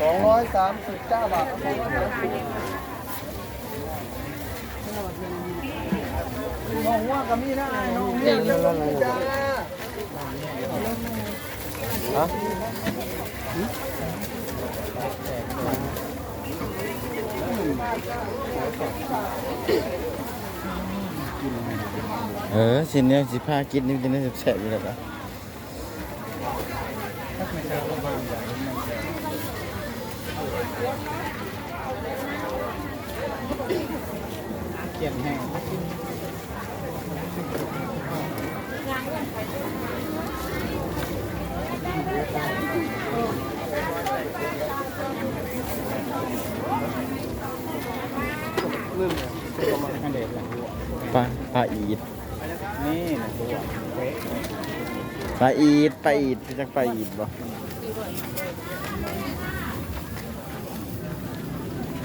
สองร้อยสามสิบเก้าบาทมสิบน้องว่ากับมีนะน้องเนี่ยเรื่องนี้จ้าฮะเออสิเนี่ยสิพากินนี่จะได้แซ่บๆอยู่แล้วล่ะ เกียนแห้งอันเด็ดแหละปลาปลาอีดนี่นะตัวเป๊ะปลาอีดปลาอีดจักปลาอีดบ่